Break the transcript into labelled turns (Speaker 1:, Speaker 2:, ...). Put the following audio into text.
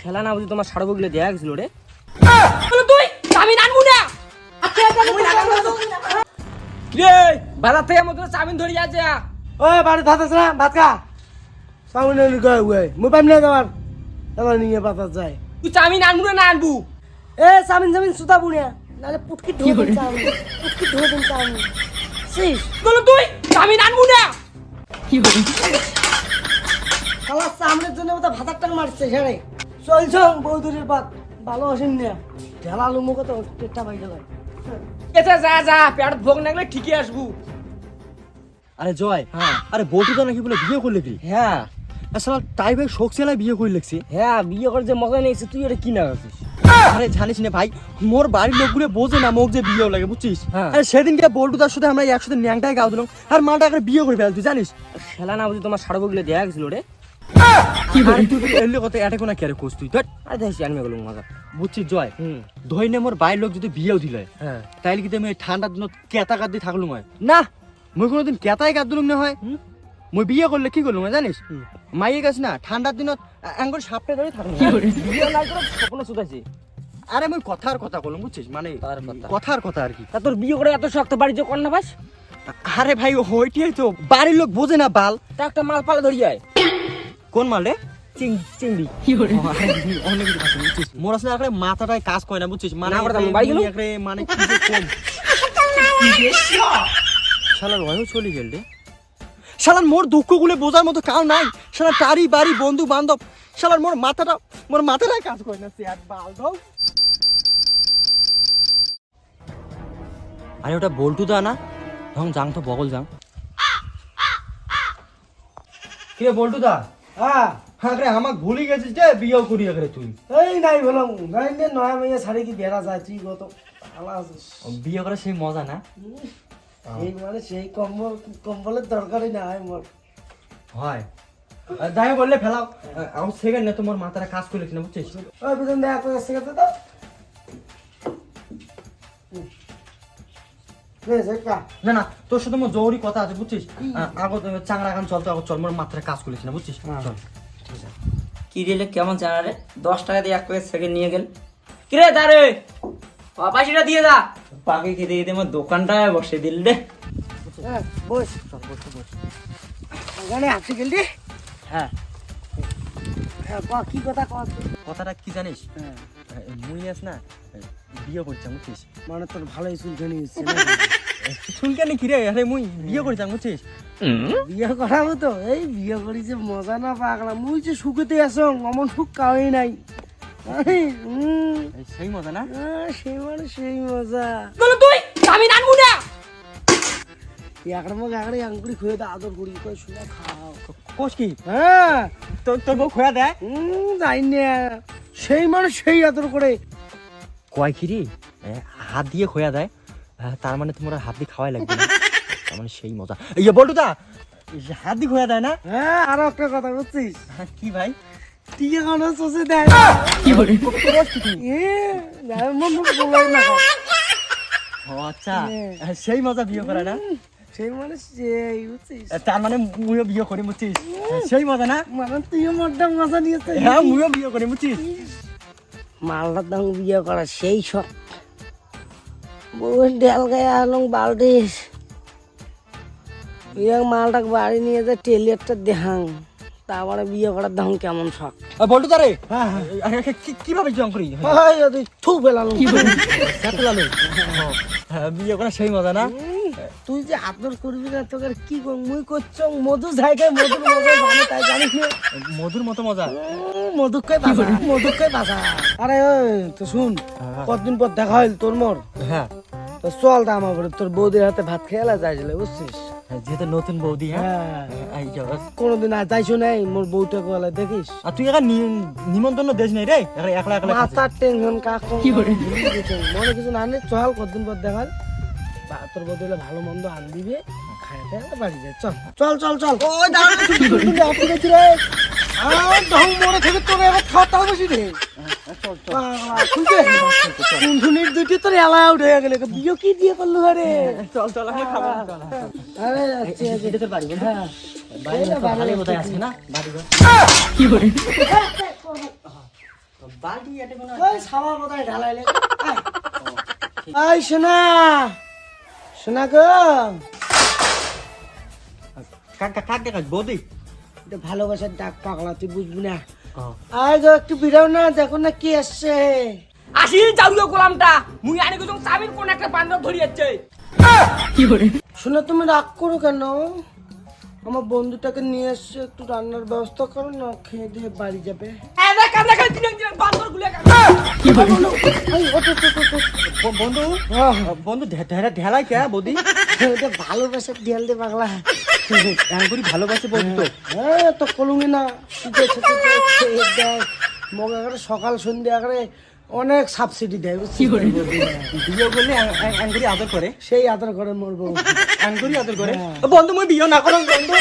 Speaker 1: খেলা না বুঝি তোমার সাড়ে বগলে দেয়া গেছিল রে। বলো তুই আমি আনব না। রে বাজার থেকে আমাকে চামিন ধরে যাচ্ছে।
Speaker 2: ওই বাড়ি ভাত আছে না ভাত খা। সামনে গয় ওই। মুই পাইম না তোমার। এবার নিয়ে পাতা যায়
Speaker 1: তুই চামিন আনব না আনব।
Speaker 2: এ সামিন সামিন সুতা বুনিয়া। নালে পুটকি ঢোক দিন পুটকি দিন চাউনি শেষ
Speaker 1: বলো তুই চামিন আনব না।
Speaker 2: খালা সামনের জন্য ভাতার টাং মারছে ছেড়ে চলছং বৌদুরের পাত ভালো আসেন না? ঢেলালু মুখে তো পেটটা বাইরে যায়।
Speaker 1: এসে যা যা পেট ভোগ লাগলে ঠিকই আসব।
Speaker 3: আরে জয়
Speaker 1: হ্যাঁ।
Speaker 3: আরে বটু তো নাকি বলে বিয়ে করলে কি?
Speaker 1: হ্যাঁ।
Speaker 3: আসলে টাইপের শোক ছেলে বিয়ে করে লেগছি।
Speaker 1: হ্যাঁ বিয়ে করে যে মজা নিয়েছে তুই এটা কি না
Speaker 3: আরে জানিস না ভাই মোর বাড়ির লোকগুলো বোঝে না মোক যে বিয়ে লাগে বুঝছিস?
Speaker 1: হ্যাঁ।
Speaker 3: আরে সেদিনকে বল্টু তার সাথে আমরা একসাথে ন্যাংটায় গাও দিলাম আর মালটা একটা বিয়ে করে ফেল তুই জানিস?
Speaker 1: খেলা না বুঝি তোমার সাড়ে বগলে দেয়া গেছিল রে?
Speaker 3: ধর জয়? নে মোর লোক যদি বিয়েও দিলে
Speaker 1: হ্যাঁ।
Speaker 3: তাইলে কিন্তু আমি ঠান্ডার দিনত কেতা থাকলুম হয়? না মুই কোনোদিন কেতাই কাট দিলুম না হয়।
Speaker 1: হুম।
Speaker 3: বিয়ে করলে কি করলুম হয় জানিস?
Speaker 1: হুম।
Speaker 3: মাইয়ে গেছ না ঠান্ডার দিনত আঙ্গুর সাপটে ধরে থাকলুম।
Speaker 1: বিয়ে না করে স্বপ্ন শুধাইছি।
Speaker 3: আরে মুই কথার কথা বললাম বুঝছিস? মানে
Speaker 1: কথার কথা।
Speaker 3: আর কি।
Speaker 1: তা তোর বিয়ে করে এত শক্ত বাড়ি যে কর না পাস
Speaker 3: আরে ভাই ওইটাই তো বাড়ির লোক বোঝে না বাল।
Speaker 1: তা একটা মাল পালে ধরি যায়
Speaker 3: কোন মাল রে?
Speaker 1: চিং চিংড়ি।
Speaker 3: অনেক কিছু আছে, বুঝছিস। মোর আসলে কাজ করে না বুঝছিস? মানে মানে কম। শালার ওয়ও চলে গেল রে। শালার মোর দুঃখগুলো বোঝার মতো কাউ নাই। বাড়ি বন্ধু বান্ধব। শালার মোর মাথাটা মোর মাথাটাই কাজ করে না বাল আরে ওটা বল্টু দা না? তখন যাং তো বগল যাং কে বল্টু দা?
Speaker 2: হ্যাঁ
Speaker 3: হ্যাঁ রে আমাক ভুলি গেছিস যে বিয়েও করি রে তুই।
Speaker 2: এই নাই বললাম নাই নে নয়া মাইয়া ছাড়ি কি বেড়া যায় তুই কত
Speaker 3: বিয়ে করা সেই মজা না?
Speaker 2: এই মানে সেই কম্বল কম্বলের দরকারই না হয়। মোর
Speaker 3: হয় যাই বললে ফেলাও। আমার সেকেন্ড না তোমার মাথাটা কাজ করে কিনা বুঝছিস?
Speaker 2: ওই এক পাশে গেছে তো নে
Speaker 3: না না তোর সাথে মোর জরুরি কথা আছে বুঝছিস? আগো চাংরা খান চল তো আগো চল মোর মাথাটা কাজ কিনা বুঝছিস? চল।
Speaker 1: কি কেমন রে? দশ টাকা দিয়ে এক প্যাকেট সেকেন্ড নিয়ে গেল। কি রে দাঁড়ে পাশিটা দিয়ে দা। পাকে খেতে খেতে আমার দোকানটা বসে দিল রে।
Speaker 2: হ্যাঁ বস। ওখানে আসি গেলি
Speaker 1: হ্যাঁ।
Speaker 2: হ্যাঁ ক কি কথা কর
Speaker 3: কথাটা কি জানিস?
Speaker 2: হ্যাঁ।
Speaker 3: মুই আস না বিয়ে করছি বুঝছিস?
Speaker 2: মানে তোর ভালোই চুলখানি হচ্ছে।
Speaker 3: শুনকে নি কি রে আরে মুই বিয়ে করছি বুঝছিস?
Speaker 2: বিয়ে করাবো তো এই বিয়ে করি যে মজা না পাকলাম মুই যে সুখেতে আসো অমন সুখ কাউই নাই।
Speaker 3: সেই মজা না?
Speaker 2: সেই মানে সেই মজা।
Speaker 1: বলো তুই! আমি আনব না
Speaker 2: একড় মগ একড়ে আঙ্গুড়ি খুঁয়ে দে আদর করি কই শুনে খাও।
Speaker 3: কোষ কি?
Speaker 2: হ্যাঁ।
Speaker 3: তোর তোর বউ খোয়া দেয়?
Speaker 2: উম, যাই না। সেই মানে সেই আদর করে।
Speaker 3: কয় কি রে এ, হাত দিয়ে খোয়া দেয় হ্যাঁ, তার মানে তোমার হাত দিয়ে খাওয়াই লাগবে না। তার মানে সেই মজা। ইয়ে বলটু দা হাত দিয়ে খোয়া দেয় না?
Speaker 2: হ্যাঁ আরও একটা কথা বুঝছিস
Speaker 3: হ্যাঁ, কি ভাই?
Speaker 2: টিকে কোনো চষে দেয়
Speaker 1: কি বলে?
Speaker 2: এ, না, মন মুখ বলাই না।
Speaker 3: ও আচ্ছা
Speaker 2: হ্যাঁ।
Speaker 3: সেই মজা বিয়ে করা না?
Speaker 2: সেই মানে সেই বুঝছিস।
Speaker 3: তার মানে মুইও বিয়ে করি বুঝছিস? সেই মজা না?
Speaker 2: মানে তুইও মজা নিয়েছিস।
Speaker 3: হ্যাঁ মুইও বিয়ে করি বুঝছিস?
Speaker 2: মালটার দাম বিয়ে করা সেই সব বউয়ের ডেল গায়ে আলং বালতিস। বিয়ে মালটাকে বাড়ি নিয়ে যে টেলিয়ারটা দেহাং তারপরে বিয়ে করার দাম কেমন শখ?
Speaker 3: বলতো তারে?
Speaker 2: হ্যাঁ হ্যাঁ।
Speaker 3: কীভাবে জং করি?
Speaker 2: থু পেলাম
Speaker 3: সাথে লালু হ্যাঁ, বিয়ে করা সেই মজা না?
Speaker 2: তুই যে আদর করবি না তোকে কি মুই করছ মধু জায়গায় মধুর মজা জানে তাই জানিস না।
Speaker 3: মধুর মতো মজা?
Speaker 2: মধুকই বাসা মধুকই বাসা আরে ওই তো শুন কতদিন পর দেখা হইল তোর মোর?
Speaker 3: হ্যাঁ।
Speaker 2: তো চল তা আমার ঘরে, তোর বৌদির হাতে ভাত খেয়ালা যাইছিলে বুঝছিস?
Speaker 3: যেহেতু নতুন বৌদি হ্যাঁ?
Speaker 2: হ্যাঁ। কোনোদিন আর যাইছো নাই মোর বউটা কোয়ালা দেখিস?
Speaker 3: আর তুই এখন নিমন্ত্রণ দেশ নেই রে? একলা একলা
Speaker 2: মাথার টেনশন কাক। মনে কিছু না চল কতদিন পর দেখাল বা তোর বদলে ভালো মন্দ আন দিবে খাই খাই বাড়ি যায়। চল। চল চল চল। ওই আপনি গেছি রে আর ঢং মরে থেকে তোর এবার খাওয়া তাও বেশি রে কুনকুনির দুটি তোর এলা উঠে গেলে। বিয়ে কি দিয়ে করল আরে
Speaker 3: চল চল আমরা খাব
Speaker 2: আরে আচ্ছা আচ্ছা।
Speaker 3: এটা তোর বাড়ি
Speaker 2: হ্যাঁ।
Speaker 3: বাড়ি না? বাড়ি
Speaker 1: এটা
Speaker 2: সাবা ঢালাইলে। শোনা। শোনা গো
Speaker 3: কাক কাক বৌদি?
Speaker 2: এটা ভালোবাসার ডাক পাগলা তুই বুঝবি না। আয় গো একটু বিড়াও না দেখো না কি আসছে।
Speaker 1: আসিল চাউরিও গোলামটা। মুই আনি গেছং চাবির কোন একটা বান্দর ধরিয়েছে
Speaker 2: শোনা তুমি রাগ করো কেন? আমার বন্ধুটাকে নিয়ে এসছে একটু রান্নার ব্যবস্থা করো না খেয়ে দিয়ে বাড়ি যাবে।
Speaker 3: বন্ধু বন্ধু ঢেলাই কে বৌদি?
Speaker 2: ভালোবাসে ঢেল দে পাগলা
Speaker 3: এমন ভালোবাসে বৌদি তো।
Speaker 2: হ্যাঁ তো কলুঙ্গি না। মগ সকাল সন্ধ্যা অনেক সাবসিডি দেয় বুঝছিস?
Speaker 3: বিয়ে করলে অ্যাঙ্গুরি আদর করে
Speaker 2: সেই আদর করে মরবো
Speaker 3: অ্যাঙ্গুরি আদর করে
Speaker 2: হ্যাঁ।
Speaker 3: বন্ধু মই বিয়ে না করো বন্ধু